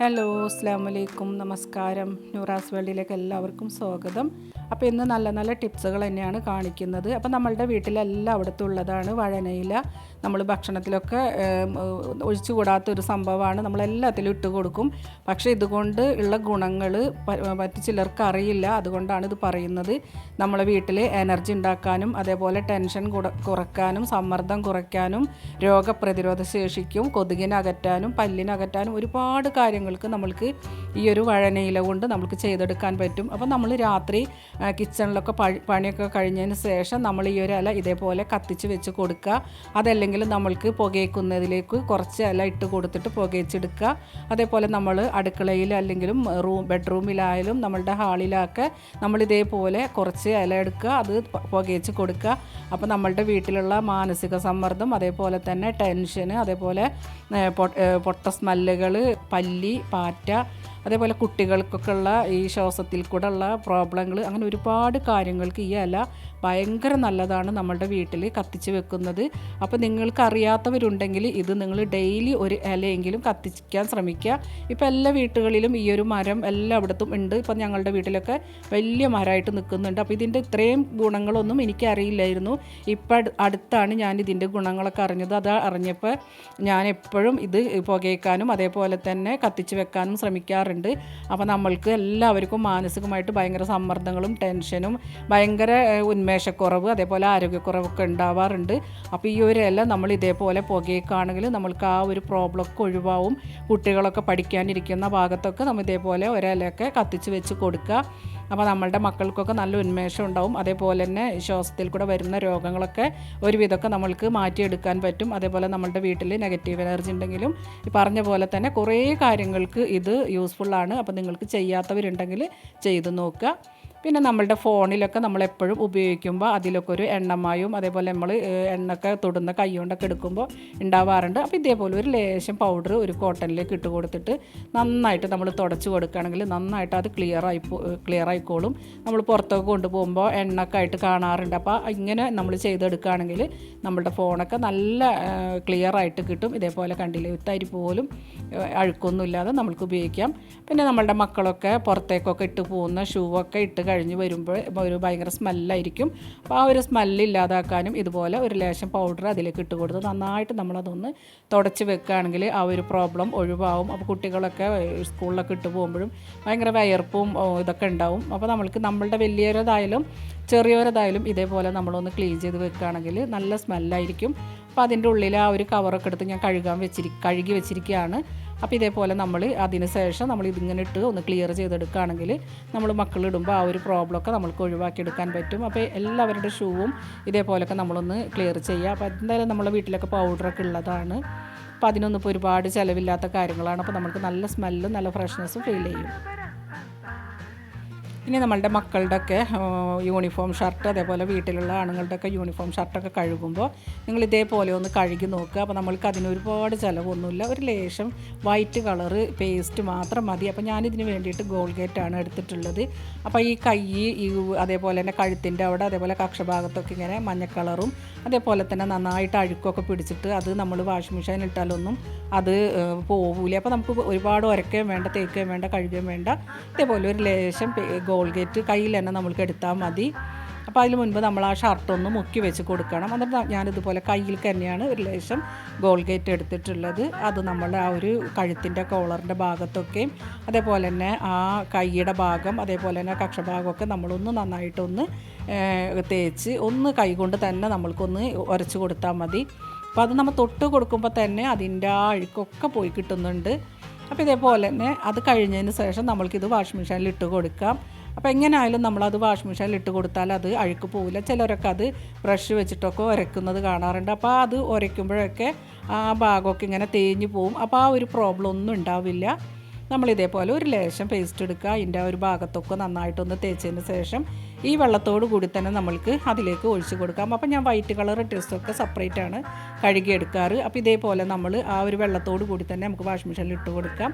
Hello അസ്സാം വലൈക്കും നമസ്കാരം. ന്യൂറാസ് വേൾഡിലേക്ക് എല്ലാവർക്കും സ്വാഗതം. അപ്പോൾ ഇന്ന് നല്ല നല്ല ടിപ്സുകൾ തന്നെയാണ് കാണിക്കുന്നത്. അപ്പോൾ നമ്മളുടെ വീട്ടിലെല്ലായിടത്തും ഉള്ളതാണ് വഴനയില. നമ്മൾ ഭക്ഷണത്തിലൊക്കെ ഒഴിച്ചുകൂടാത്ത ഒഴിച്ചു കൂടാത്ത ഒരു സംഭവമാണ്. നമ്മളെല്ലാത്തിലും ഇട്ട് കൊടുക്കും. പക്ഷേ ഇതുകൊണ്ട് ഉള്ള ഗുണങ്ങൾ മറ്റു ചിലർക്ക് അറിയില്ല. അതുകൊണ്ടാണ് ഇത് പറയുന്നത്. നമ്മളെ വീട്ടിൽ എനർജി ഉണ്ടാക്കാനും അതേപോലെ ടെൻഷൻ കുറക്കാനും സമ്മർദ്ദം കുറയ്ക്കാനും രോഗപ്രതിരോധ ശേഷിക്കും കൊതുകിനകറ്റാനും പല്ലിനകറ്റാനും ഒരുപാട് കാര്യങ്ങൾക്ക് നമ്മൾക്ക് ഈ ഒരു വഴനയില കൊണ്ട് നമുക്ക് ചെയ്തെടുക്കാൻ പറ്റും. അപ്പോൾ നമ്മൾ രാത്രി കിച്ചണിലൊക്കെ പണിയൊക്കെ കഴിഞ്ഞതിന് ശേഷം നമ്മൾ ഈ ഒരു ഇല ഇതേപോലെ കത്തിച്ച് വെച്ച് കൊടുക്കുക. അതല്ലെങ്കിൽ നമ്മൾക്ക് പുകയ്ക്കുന്നതിലേക്ക് കുറച്ച് ഇല ഇട്ട് കൊടുത്തിട്ട് പുകയിച്ചെടുക്കുക. അതേപോലെ നമ്മൾ അടുക്കളയിൽ അല്ലെങ്കിലും റൂം ബെഡ്റൂമിലായാലും നമ്മളുടെ ഹാളിലൊക്കെ നമ്മൾ ഇതേപോലെ കുറച്ച് ഇല എടുക്കുക. അത് പുകയിച്ച് കൊടുക്കുക. അപ്പോൾ നമ്മളുടെ വീട്ടിലുള്ള മാനസിക സമ്മർദ്ദം അതേപോലെ തന്നെ ടെൻഷന് അതേപോലെ പൊട്ട സ്മെല്ലുകൾ പല്ലി പാറ്റ അതേപോലെ കുട്ടികൾക്കൊക്കെ ഉള്ള ഈ ശ്വാസത്തിൽ കൂടെ ഉള്ള പ്രോബ്ലങ്ങൾ അങ്ങനെ ഒരുപാട് കാര്യങ്ങൾക്ക് ഈ ഇല ഭയങ്കര നല്ലതാണ് നമ്മുടെ വീട്ടിൽ കത്തിച്ച് വെക്കുന്നത്. അപ്പോൾ നിങ്ങൾക്ക് അറിയാത്തവരുണ്ടെങ്കിൽ ഇത് നിങ്ങൾ ഡെയിലി ഒരു ഇലയെങ്കിലും കത്തിക്കാൻ ശ്രമിക്കുക. ഇപ്പോൾ എല്ലാ വീട്ടുകളിലും ഈ ഒരു മരം എല്ലായിടത്തും ഉണ്ട്. ഇപ്പം ഞങ്ങളുടെ വീട്ടിലൊക്കെ വലിയ മരമായിട്ട് നിൽക്കുന്നുണ്ട്. അപ്പോൾ ഇതിന്റെ ഇത്രയും ഗുണങ്ങളൊന്നും എനിക്കറിയില്ലായിരുന്നു. ഇപ്പം അടു- അടുത്താണ് ഞാൻ ഇതിന്റെ ഗുണങ്ങളൊക്കെ അറിഞ്ഞത്. അത് അറിഞ്ഞപ്പോൾ ഞാൻ എപ്പോഴും ഇത് പുകയ്ക്കാനും അതേപോലെ തന്നെ കത്തിച്ച് വെക്കാനും ശ്രമിക്കാറുണ്ട്. അപ്പോൾ നമ്മൾക്ക് എല്ലാവർക്കും മാനസികമായിട്ട് ഭയങ്കര സമ്മർദ്ദങ്ങളും ടെൻഷനും ഭയങ്കര ഉന്മേഷക്കുറവ് അതേപോലെ ആരോഗ്യക്കുറവൊക്കെ ഉണ്ടാവാറുണ്ട്. അപ്പോൾ ഈ ഒരു ഇല നമ്മൾ ഇതേപോലെ പുകയൊക്കെയാണെങ്കിൽ നമ്മൾക്ക് ആ ഒരു പ്രോബ്ലം ഒക്കെ ഒഴിവാവും. കുട്ടികളൊക്കെ പഠിക്കാനിരിക്കുന്ന ഭാഗത്തൊക്കെ നമ്മൾ ഇതേപോലെ ഒരിലയൊക്കെ കത്തിച്ച് വെച്ച് കൊടുക്കുക. അപ്പോൾ നമ്മളുടെ മക്കൾക്കൊക്കെ നല്ല ഉന്മേഷം ഉണ്ടാവും. അതേപോലെ തന്നെ ശ്വാസത്തിൽ കൂടെ വരുന്ന രോഗങ്ങളൊക്കെ ഒരുവിധമൊക്കെ നമ്മൾക്ക് മാറ്റിയെടുക്കാൻ പറ്റും. അതേപോലെ നമ്മളുടെ വീട്ടിൽ നെഗറ്റീവ് എനർജി ഉണ്ടെങ്കിലും ഈ പറഞ്ഞ പോലെ തന്നെ കുറേ കാര്യങ്ങൾക്ക് ഇത് യൂസ്ഫുള്ളാണ് അപ്പോൾ നിങ്ങൾക്ക് ചെയ്യാത്തവരുണ്ടെങ്കിൽ ചെയ്ത് നോക്കുക. പിന്നെ നമ്മളുടെ ഫോണിലൊക്കെ നമ്മൾ എപ്പോഴും ഉപയോഗിക്കുമ്പോൾ അതിലൊക്കെ ഒരു എണ്ണമായും അതേപോലെ നമ്മൾ എണ്ണൊക്കെ തൊടുന്ന കൈ കൊണ്ടൊക്കെ എടുക്കുമ്പോൾ ഉണ്ടാവാറുണ്ട്. അപ്പോൾ ഇതേപോലെ ഒരു ലേശം പൗഡർ ഒരു കോട്ടണിലേക്ക് ഇട്ട് കൊടുത്തിട്ട് നന്നായിട്ട് നമ്മൾ തുടച്ച് കൊടുക്കുകയാണെങ്കിൽ നന്നായിട്ട് അത് ക്ലിയർ ആയി ക്ലിയർ ആയിക്കോളും. നമ്മൾ പുറത്തൊക്കെ കൊണ്ടുപോകുമ്പോൾ എണ്ണൊക്കെ ആയിട്ട് കാണാറുണ്ട്. അപ്പോൾ ഇങ്ങനെ നമ്മൾ ചെയ്തെടുക്കുകയാണെങ്കിൽ നമ്മളുടെ ഫോണൊക്കെ നല്ല ക്ലിയർ ആയിട്ട് കിട്ടും. ഇതേപോലെ കണ്ടില്ലേ തരി പോലും അഴുക്കൊന്നുമില്ലാതെ നമുക്ക് ഉപയോഗിക്കാം. പിന്നെ നമ്മളുടെ മക്കളൊക്കെ പുറത്തേക്കൊക്കെ ഇട്ട് പോകുന്ന ഷൂ ഒക്കെ ഇട്ട് കഴിഞ്ഞ് വരുമ്പോൾ ഒരു ഭയങ്കര സ്മെല്ലായിരിക്കും. അപ്പോൾ ആ ഒരു സ്മെല്ല് ഇല്ലാതാക്കാനും ഇതുപോലെ ഒരു ലേശം പൗഡർ അതിലേക്ക് ഇട്ട് കൊടുത്ത് നന്നായിട്ട് നമ്മളതൊന്ന് തുടച്ച് വെക്കുകയാണെങ്കിൽ ആ ഒരു പ്രോബ്ലം ഒഴിവാകും അപ്പോൾ കുട്ടികളൊക്കെ സ്കൂളിലൊക്കെ ഇട്ട് പോകുമ്പോഴും ഭയങ്കര വയർപ്പും ഇതൊക്കെ ഉണ്ടാവും. അപ്പോൾ നമ്മൾക്ക് നമ്മളുടെ വലിയവരതായാലും ചെറിയവരതായാലും ഇതേപോലെ നമ്മളൊന്ന് ക്ലീൻ ചെയ്ത് വെക്കുകയാണെങ്കിൽ നല്ല സ്മെല്ലായിരിക്കും. അപ്പോൾ അതിന്റെ ഉള്ളിൽ ആ ഒരു കവറൊക്കെ എടുത്ത് ഞാൻ കഴുകാൻ വെച്ചിരി കഴുകി വെച്ചിരിക്കുകയാണ് അപ്പോൾ ഇതേപോലെ നമ്മൾ അതിന് ശേഷം നമ്മൾ ഇതിങ്ങനെ ഇട്ട് ഒന്ന് ക്ലിയർ ചെയ്തെടുക്കുകയാണെങ്കിൽ നമ്മൾ മക്കളിടുമ്പോൾ ആ ഒരു പ്രോബ്ലമൊക്കെ നമുക്ക് ഒഴിവാക്കിയെടുക്കാൻ പറ്റും. അപ്പോൾ എല്ലാവരുടെ ഷൂവും ഇതേപോലെയൊക്കെ നമ്മളൊന്ന് ക്ലിയർ ചെയ്യുക. അപ്പോൾ എന്തായാലും നമ്മളെ വീട്ടിലൊക്കെ പൗഡറൊക്കെ ഉള്ളതാണ്. അപ്പോൾ അതിനൊന്നും ഇപ്പോൾ ഒരുപാട് ചിലവില്ലാത്ത കാര്യങ്ങളാണ്. അപ്പോൾ നമുക്ക് നല്ല സ്മെല്ലും നല്ല ഫ്രഷ്നെസ്സും ഫീൽ ചെയ്യും. ഇനി നമ്മളുടെ മക്കളുടെ ഒക്കെ യൂണിഫോം ഷർട്ട് അതേപോലെ വീട്ടിലുള്ള ആണുങ്ങളുടെ ഒക്കെ യൂണിഫോം ഷർട്ടൊക്കെ കഴുകുമ്പോൾ നിങ്ങൾ ഇതേപോലെ ഒന്ന് കഴുകി നോക്കുക. അപ്പോൾ നമ്മൾക്ക് അതിന് ഒരുപാട് ചിലവൊന്നുമില്ല. ഒരു ലേശം വൈറ്റ് കളറ് പേസ്റ്റ് മാത്രം മതി. അപ്പോൾ ഞാനിതിന് വേണ്ടിയിട്ട് ഗോൾഗേറ്റാണ് എടുത്തിട്ടുള്ളത്. അപ്പോൾ ഈ കൈ ഈ അതേപോലെ തന്നെ കഴുത്തിന്റെ അവിടെ അതേപോലെ കക്ഷഭാഗത്തൊക്കെ ഇങ്ങനെ മഞ്ഞ കളറും അതേപോലെ തന്നെ നന്നായിട്ട് അഴുക്കൊക്കെ പിടിച്ചിട്ട് അത് നമ്മൾ വാഷിംഗ് മെഷീനിൽ ഇട്ടാലൊന്നും അത് പോവൂല. അപ്പോൾ നമുക്ക് ഒരുപാട് ഉരക്കുകയും വേണ്ട തേക്കുകയും വേണ്ട കഴുകുകയും വേണ്ട. ഇതേപോലെ ഒരു ലേശം പേ- ഗോൾഗേറ്റ് കയ്യിൽ തന്നെ നമ്മൾക്ക് എടുത്താൽ മതി. അപ്പോൾ അതിന് മുൻപ് നമ്മൾ ആ ഷർട്ടൊന്ന് മുക്കി വെച്ച് കൊടുക്കണം. എന്നിട്ട് ഞാനിതുപോലെ കയ്യിൽ തന്നെയാണ് ഒരു ലേശം ഗോൾഗേറ്റ് എടുത്തിട്ടുള്ളത്. അത് നമ്മൾ ആ ഒരു കഴുത്തിന്റെ കോളറിന്റെ ഭാഗത്തൊക്കെയും അതേപോലെ തന്നെ ആ കൈയുടെ ഭാഗം അതേപോലെ തന്നെ കക്ഷഭാഗമൊക്കെ നമ്മളൊന്ന് നന്നായിട്ടൊന്ന് തേച്ച് ഒന്ന് കൈകൊണ്ട് തന്നെ നമ്മൾക്കൊന്ന് ഉരച്ച് കൊടുത്താൽ മതി. അപ്പോൾ അത് നമ്മൾ തൊട്ട് കൊടുക്കുമ്പോൾ തന്നെ അതിന്റെ ആ അഴുക്കൊക്കെ പോയി കിട്ടുന്നുണ്ട്. അപ്പോൾ ഇതേപോലെ തന്നെ അത് കഴിഞ്ഞതിന് ശേഷം നമ്മൾക്കിത് വാഷിംഗ് മെഷീനിൽ ഇട്ട് കൊടുക്കാം. അപ്പോൾ എങ്ങനെയായാലും നമ്മളത് വാഷിംഗ് മെഷീനിൽ ഇട്ട് കൊടുത്താൽ അത് അഴുക്ക് പോവില്ല. ചിലരൊക്കെ അത് ബ്രഷ് വെച്ചിട്ടൊക്കെ ഉരയ്ക്കുന്നത് കാണാറുണ്ട്. അപ്പോൾ അത് ഉരയ്ക്കുമ്പോഴൊക്കെ ആ ഭാഗമൊക്കെ ഇങ്ങനെ തേഞ്ഞു പോവും. അപ്പോൾ ആ ഒരു പ്രോബ്ലം ഒന്നും ഉണ്ടാവില്ല. നമ്മൾ ഇതേപോലെ ഒരു ലേശം പേസ്റ്റ് എടുക്കുക അതിന്റെ ഒരു ഭാഗത്തൊക്കെ നന്നായിട്ടൊന്ന് തേച്ചതിന് ശേഷം ഈ വെള്ളത്തോട് കൂടി തന്നെ നമ്മൾക്ക് അതിലേക്ക് ഒഴിച്ചു കൊടുക്കാം. അപ്പോൾ ഞാൻ വൈറ്റ് കളർ ഡ്രസ്സൊക്കെ സെപ്പറേറ്റ് ആണ് കഴുകി എടുക്കാറ്. അപ്പോൾ ഇതേപോലെ നമ്മൾ ആ ഒരു വെള്ളത്തോട് കൂടി തന്നെ നമുക്ക് വാഷിംഗ് മെഷീനിൽ ഇട്ട് കൊടുക്കാം.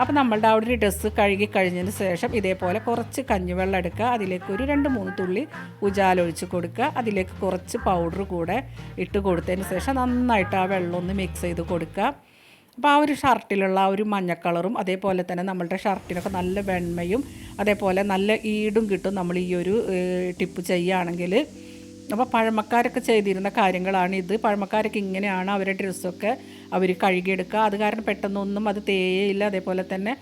അപ്പോൾ നമ്മളുടെ ആ ഒരു ഡ്രസ്സ് കഴുകി കഴിഞ്ഞതിന് ശേഷം ഇതേപോലെ കുറച്ച് കഞ്ഞിവെള്ളം എടുക്കുക. അതിലേക്ക് ഒരു രണ്ട് മൂന്ന് തുള്ളി ഉജാല ഒഴിച്ച് കൊടുക്കുക. അതിലേക്ക് കുറച്ച് പൗഡർ കൂടെ ഇട്ട് കൊടുത്തതിന് ശേഷം നന്നായിട്ട് ആ വെള്ളം ഒന്ന് മിക്സ് ചെയ്ത് കൊടുക്കുക. അപ്പോൾ ആ ഒരു ഷർട്ടിലുള്ള ആ ഒരു മഞ്ഞ കളറും അതേപോലെ തന്നെ നമ്മളുടെ ഷർട്ടിനൊക്കെ നല്ല വെണ്മയും അതേപോലെ നല്ല ഈടും കിട്ടും നമ്മൾ ഈ ഒരു ടിപ്പ് ചെയ്യുകയാണെങ്കിൽ. അപ്പോൾ പഴമക്കാരൊക്കെ ചെയ്തിരുന്ന കാര്യങ്ങളാണ് ഇത്. പഴമക്കാരൊക്കെ ഇങ്ങനെയാണ് അവരുടെ ഡ്രസ്സൊക്കെ അവർ കഴുകിയെടുക്കുക. അത് കാരണം പെട്ടെന്നൊന്നും അത് തേയയില്ല അതേപോലെ തന്നെ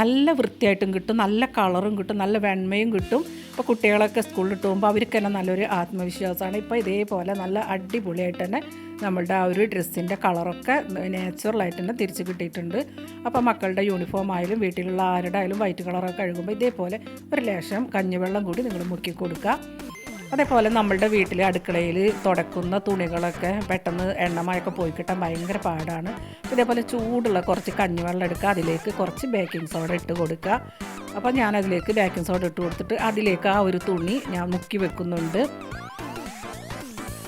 നല്ല വൃത്തിയായിട്ടും കിട്ടും. നല്ല കളറും കിട്ടും. നല്ല വെണ്മയും കിട്ടും. അപ്പോൾ കുട്ടികളൊക്കെ സ്കൂളിൽ ഇട്ട് പോകുമ്പോൾ അവർക്ക് തന്നെ നല്ലൊരു ആത്മവിശ്വാസമാണ്. ഇപ്പോൾ ഇതേപോലെ നല്ല അടിപൊളിയായിട്ട് തന്നെ നമ്മളുടെ ആ ഒരു ഡ്രസ്സിന്റെ കളറൊക്കെ നാച്ചുറലായിട്ട് തന്നെ തിരിച്ച് കിട്ടിയിട്ടുണ്ട്. അപ്പോൾ മക്കളുടെ യൂണിഫോം ആയാലും വീട്ടിലുള്ള ആരുടെ ആയാലും വൈറ്റ് കളറൊക്കെ കഴുകുമ്പോൾ ഇതേപോലെ ഒരു ലേശം കഞ്ഞിവെള്ളം കൂടി നിങ്ങൾ മുക്കി കൊടുക്കുക. അതേപോലെ നമ്മളുടെ വീട്ടിൽ അടുക്കളയിൽ തുടക്കുന്ന തുണികളൊക്കെ പെട്ടെന്ന് എണ്ണമയൊക്കെ പോയി കിട്ടാൻ ഭയങ്കര പാടാണ്. ഇതേപോലെ ചൂടുള്ള കുറച്ച് കഞ്ഞിവെള്ളം എടുക്കുക അതിലേക്ക് കുറച്ച് ബേക്കിംഗ് സോഡ ഇട്ട് കൊടുക്കുക. അപ്പോൾ ഞാൻ അതിലേക്ക് ബേക്കിംഗ് സോഡ ഇട്ട് കൊടുത്തിട്ട് അതിലേക്ക് ആ ഒരു തുണി ഞാൻ മുക്കി വെക്കുന്നുണ്ട്.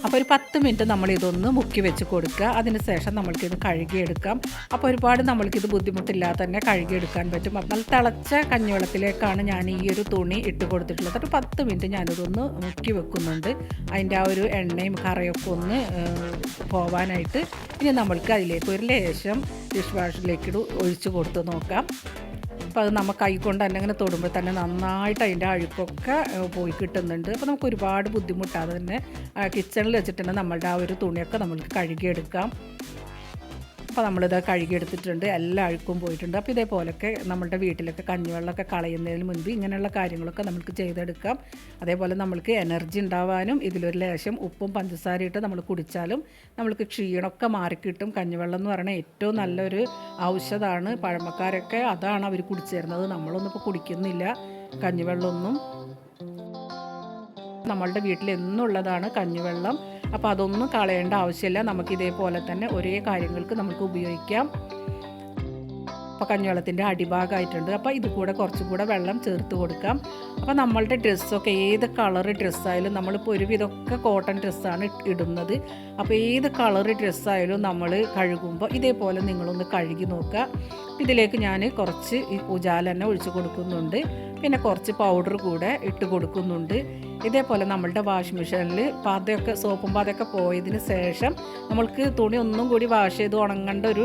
അപ്പോൾ ഒരു പത്ത് മിനിറ്റ് നമ്മൾ ഇതൊന്ന് മുക്കി വെച്ച് കൊടുക്കുക. അതിന് ശേഷം നമ്മൾക്കിത് കഴുകിയെടുക്കാം. അപ്പോൾ ഒരുപാട് നമ്മൾക്കിത് ബുദ്ധിമുട്ടില്ലാതെ തന്നെ കഴുകിയെടുക്കാൻ പറ്റും. നല്ല തിളച്ച കഞ്ഞിവെള്ളത്തിലേക്കാണ് ഞാൻ ഈ ഒരു തുണി ഇട്ട് കൊടുത്തിട്ടുള്ളത്. ഒരു പത്ത് മിനിറ്റ് ഞാനിതൊന്ന് മുക്കി വെക്കുന്നുണ്ട്. അതിന്റെ ആ ഒരു എണ്ണയും കറയൊക്കെ ഒന്ന് പോവാനായിട്ട് ഇനി നമ്മൾക്ക് അതിലേക്ക് ഒരു ലേശം ഡിഷ് വാഷിലേക്ക് ഒഴിച്ച് കൊടുത്ത് നോക്കാം. അപ്പോൾ അത് നമ്മൾ കൈകൊണ്ട് തന്നെ ഇങ്ങനെ തൊടുമ്പോൾ തന്നെ നന്നായിട്ട് അതിന്റെ അഴുക്കൊക്കെ പോയി കിട്ടുന്നുണ്ട്. അപ്പോൾ നമുക്ക് ഒരുപാട് ബുദ്ധിമുട്ടാതെ തന്നെ കിച്ചണിൽ വെച്ചിട്ട് തന്നെ നമ്മളുടെ ആ ഒരു തുണിയൊക്കെ നമ്മൾക്ക് കഴുകിയെടുക്കാം. അപ്പോൾ നമ്മളിത് കഴുകിയെടുത്തിട്ടുണ്ട് എല്ലാ അഴുക്കും പോയിട്ടുണ്ട്. അപ്പോൾ ഇതേപോലൊക്കെ നമ്മളുടെ വീട്ടിലൊക്കെ കഞ്ഞിവെള്ളമൊക്കെ കളയുന്നതിന് മുൻപ് ഇങ്ങനെയുള്ള കാര്യങ്ങളൊക്കെ നമുക്ക് ചെയ്തെടുക്കാം. അതേപോലെ നമ്മൾക്ക് എനർജി ഉണ്ടാവാനും ഇതിലൊരു ലേശം ഉപ്പും പഞ്ചസാര ഇട്ട് നമ്മൾ കുടിച്ചാലും നമ്മൾക്ക് ക്ഷീണമൊക്കെ മാറിക്കിട്ടും. കഞ്ഞിവെള്ളം എന്ന് പറയുന്നത് ഏറ്റവും നല്ലൊരു ഔഷധമാണ്. പഴമക്കാരൊക്കെ അതാണ് അവർ കുടിച്ചു തരുന്നത് നമ്മളൊന്നും ഇപ്പോൾ കുടിക്കുന്നില്ല. കഞ്ഞിവെള്ളമൊന്നും നമ്മളുടെ വീട്ടിൽ എന്നുള്ളതാണ് കഞ്ഞിവെള്ളം. അപ്പോൾ അതൊന്നും കളയേണ്ട ആവശ്യമില്ല. നമുക്ക് ഇതേപോലെ തന്നെ ഒരേ കാര്യങ്ങൾക്ക് നമുക്ക് ഉപയോഗിക്കാം. അപ്പോൾ കഞ്ഞിവെള്ളത്തിന്റെ അടിഭാഗമായിട്ടുണ്ട്. അപ്പോൾ ഇത് കൂടെ കുറച്ചും കൂടെ വെള്ളം ചേർത്ത് കൊടുക്കാം. അപ്പോൾ നമ്മളുടെ ഡ്രസ്സൊക്കെ ഏത് കളറ് ഡ്രസ്സായാലും നമ്മളിപ്പോൾ ഒരുവിധമൊക്കെ കോട്ടൺ ഡ്രസ്സാണ് ഇടുന്നത്. അപ്പോൾ ഏത് കളറ് ഡ്രസ്സായാലും നമ്മൾ കഴുകുമ്പോൾ ഇതേപോലെ നിങ്ങളൊന്ന് കഴുകി നോക്കുക. ഇതിലേക്ക് ഞാൻ കുറച്ച് ഉജാല തന്നെ ഒഴിച്ചു കൊടുക്കുന്നുണ്ട്. പിന്നെ കുറച്ച് പൗഡർ കൂടെ ഇട്ട് കൊടുക്കുന്നുണ്ട്. ഇതേപോലെ നമ്മളുടെ വാഷിംഗ് മെഷീനിൽ പതയൊക്കെ സോപ്പും പതയൊക്കെ പോയതിന് ശേഷം നമ്മൾക്ക് തുണി ഒന്നും കൂടി വാഷ് ചെയ്ത് ഉണങ്ങേണ്ട ഒരു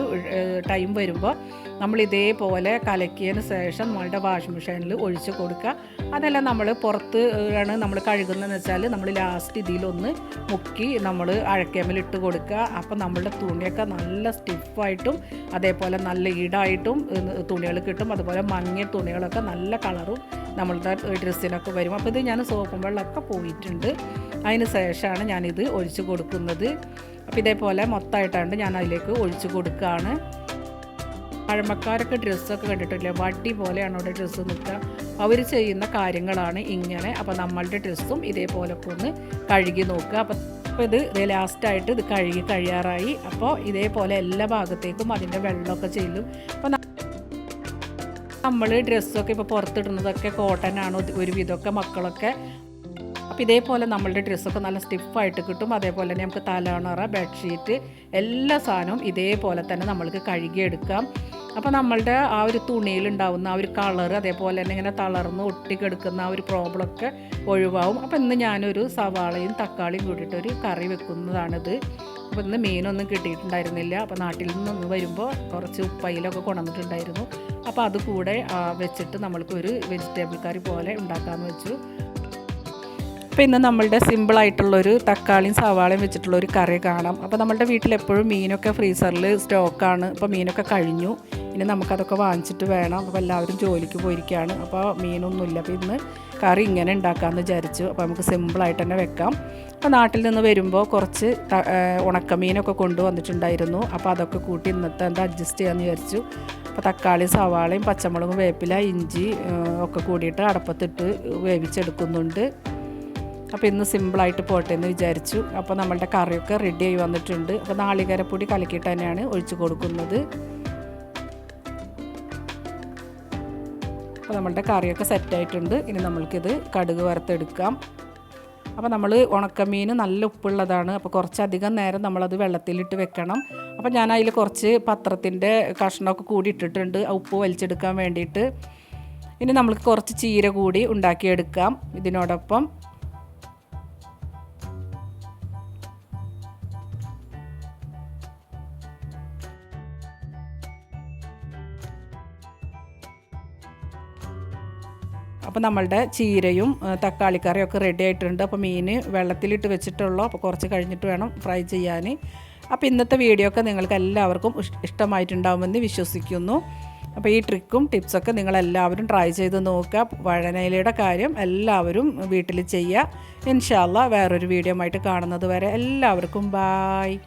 ടൈം വരുമ്പോൾ നമ്മൾ ഇതേപോലെ കലക്കിയതിന് ശേഷം നമ്മളുടെ വാഷിംഗ് മെഷീനിൽ ഒഴിച്ച് കൊടുക്കുക. അതെല്ലാം നമ്മൾ പുറത്ത് ആണ് നമ്മൾ കഴുകുന്നതെന്ന് വെച്ചാൽ നമ്മൾ ലാസ്റ്റ് ഇതിലൊന്ന് മുക്കി നമ്മൾ അഴക്കേമലിട്ട് കൊടുക്കുക. അപ്പോൾ നമ്മളുടെ തുണിയൊക്കെ നല്ല സ്റ്റിഫായിട്ടും അതേപോലെ നല്ല ഈടായിട്ടും തുണികൾ കിട്ടും. അതുപോലെ മങ്ങിയ തുണികളൊക്കെ നല്ല കളറും നമ്മളുടെ ഡ്രസ്സിനൊക്കെ വരും. അപ്പോൾ ഇത് ഞാൻ സോപ്പും വെള്ളമൊക്കെ പോയിട്ടുണ്ട്. അതിന് ശേഷമാണ് ഞാനിത് ഒഴിച്ച് കൊടുക്കുന്നത്. അപ്പോൾ ഇതേപോലെ മൊത്തമായിട്ടാണ് ഞാൻ അതിലേക്ക് ഒഴിച്ച് കൊടുക്കുകയാണ്. പഴമക്കാരൊക്കെ ഡ്രസ്സൊക്കെ കണ്ടിട്ടില്ലേ? വടി പോലെയാണ് അവിടെ ഡ്രസ്സ് നിൽക്കുക. അവർ ചെയ്യുന്ന കാര്യങ്ങളാണ് ഇങ്ങനെ. അപ്പോൾ നമ്മളുടെ ഡ്രസ്സും ഇതേപോലൊക്കെ ഒന്ന് കഴുകി നോക്കുക. അപ്പോൾ അപ്പോൾ ഇത് ഇത് ലാസ്റ്റായിട്ട് ഇത് കഴുകി കഴിയാറായി. അപ്പോൾ ഇതേപോലെ എല്ലാ ഭാഗത്തേക്കും അതിന്റെ വെള്ളമൊക്കെ ചെല്ലും. അപ്പോൾ നമ്മൾ ഡ്രസ്സൊക്കെ ഇപ്പോൾ പുറത്തിടുന്നതൊക്കെ കോട്ടൺ ആണ് ഒരുവിധമൊക്കെ മക്കളൊക്കെ. അപ്പോൾ ഇതേപോലെ നമ്മളുടെ ഡ്രസ്സൊക്കെ നല്ല സ്റ്റിഫായിട്ട് കിട്ടും. അതേപോലെ തന്നെ നമുക്ക് തലണറ ബെഡ്ഷീറ്റ് എല്ലാ സാധനവും ഇതേപോലെ തന്നെ നമ്മൾക്ക് കഴുകിയെടുക്കാം. അപ്പോൾ നമ്മളുടെ ആ ഒരു തുണിയിൽ ഉണ്ടാവുന്ന ആ ഒരു കളർ അതേപോലെ തന്നെ ഇങ്ങനെ തളർന്ന് ഒട്ടിക്കെടുക്കുന്ന ആ ഒരു പ്രോബ്ലമൊക്കെ ഒഴിവാകും അപ്പോൾ ഇന്ന് ഞാനൊരു സവാളയും തക്കാളിയും കൂട്ടിയിട്ടൊരു കറി വെക്കുന്നതാണിത്. അപ്പോൾ ഇന്ന് മീനൊന്നും കിട്ടിയിട്ടുണ്ടായിരുന്നില്ല. അപ്പോൾ നാട്ടിൽ നിന്ന് വരുമ്പോൾ കുറച്ച് ഉപ്പയിലൊക്കെ കൊണ്ടുവന്നിട്ടുണ്ടായിരുന്നു. അപ്പോൾ അത് കൂടെ വെച്ചിട്ട് നമ്മൾക്കൊരു വെജിറ്റബിൾ കറി പോലെ ഉണ്ടാക്കാമെന്ന് വെച്ചു. അപ്പോൾ ഇന്ന് നമ്മളുടെ സിമ്പിളായിട്ടുള്ളൊരു തക്കാളിയും സവാളയും വെച്ചിട്ടുള്ള ഒരു കറി കാണാം. അപ്പോൾ നമ്മളുടെ വീട്ടിൽ എപ്പോഴും മീനൊക്കെ ഫ്രീസറിൽ സ്റ്റോക്കാണ് അപ്പോൾ മീനൊക്കെ കഴിഞ്ഞു. ഇനി നമുക്കതൊക്കെ വാങ്ങിച്ചിട്ട് വേണം. അപ്പോൾ എല്ലാവരും ജോലിക്ക് പോയിരിക്കുകയാണ്. അപ്പോൾ മീനൊന്നുമില്ല അപ്പോൾ ഇന്ന് കറി ഇങ്ങനെ ഉണ്ടാക്കാമെന്ന് വിചാരിച്ചു. അപ്പോൾ നമുക്ക് സിമ്പിളായിട്ട് തന്നെ വെക്കാം. അപ്പോൾ നാട്ടിൽ നിന്ന് വരുമ്പോൾ കുറച്ച് ഉണക്കമീനൊക്കെ കൊണ്ടുവന്നിട്ടുണ്ടായിരുന്നു അപ്പോൾ അതൊക്കെ കൂട്ടി ഇന്നത്തെ എന്താ അഡ്ജസ്റ്റ് ചെയ്യാമെന്ന് വിചാരിച്ചു. അപ്പോൾ തക്കാളി സവാളയും പച്ചമുളകും വേപ്പില ഇഞ്ചി ഒക്കെ കൂടിയിട്ട് അടപ്പത്തിട്ട് വേവിച്ചെടുക്കുന്നുണ്ട്. അപ്പോൾ ഇന്ന് സിമ്പിളായിട്ട് പോട്ടെ എന്ന് വിചാരിച്ചു. അപ്പോൾ നമ്മളുടെ കറിയൊക്കെ റെഡിയായി വന്നിട്ടുണ്ട്. അപ്പോൾ നാളികേരപ്പൊടി കലക്കിയിട്ട് തന്നെയാണ് ഒഴിച്ചു കൊടുക്കുന്നത്. അപ്പോൾ നമ്മളുടെ കറിയൊക്കെ സെറ്റായിട്ടുണ്ട് ഇനി നമ്മൾക്കിത് കടുക് വറുത്തെടുക്കാം. അപ്പോൾ നമ്മൾ ഉണക്കമീൻ നല്ല ഉപ്പുള്ളതാണ്. അപ്പോൾ കുറച്ചധികം നേരം നമ്മളത് വെള്ളത്തിലിട്ട് വെക്കണം. അപ്പോൾ ഞാൻ അതിൽ കുറച്ച് പത്രത്തിന്റെ കഷ്ണമൊക്കെ കൂടി ഇട്ടിട്ടുണ്ട്. ഉപ്പ് വലിച്ചെടുക്കാൻ വേണ്ടിയിട്ട്. ഇനി നമ്മൾക്ക് കുറച്ച് ചീര കൂടി ഉണ്ടാക്കിയെടുക്കാം ഇതിനോടൊപ്പം. അപ്പോൾ നമ്മളുടെ ചീരയും തക്കാളിക്കറിയും ഒക്കെ റെഡി ആയിട്ടുണ്ട്. അപ്പോൾ മീൻ വെള്ളത്തിലിട്ട് വെച്ചിട്ടുള്ളൂ. അപ്പോൾ കുറച്ച് കഴിഞ്ഞിട്ട് വേണം ഫ്രൈ ചെയ്യാൻ. അപ്പോൾ ഇന്നത്തെ വീഡിയോ ഒക്കെ നിങ്ങൾക്ക് എല്ലാവർക്കും ഇഷ്- ഇഷ്ടമായിട്ടുണ്ടാവുമെന്ന് വിശ്വസിക്കുന്നു. അപ്പോൾ ഈ ട്രിക്കും ടിപ്സൊക്കെ നിങ്ങളെല്ലാവരും ട്രൈ ചെയ്ത് നോക്കുക. വഴനയിലയുടെ കാര്യം എല്ലാവരും വീട്ടിൽ ചെയ്യുക. ഇൻഷാല്ല വേറൊരു വീഡിയോ ആയിട്ട് കാണുന്നത് വരെ എല്ലാവർക്കും ബായ്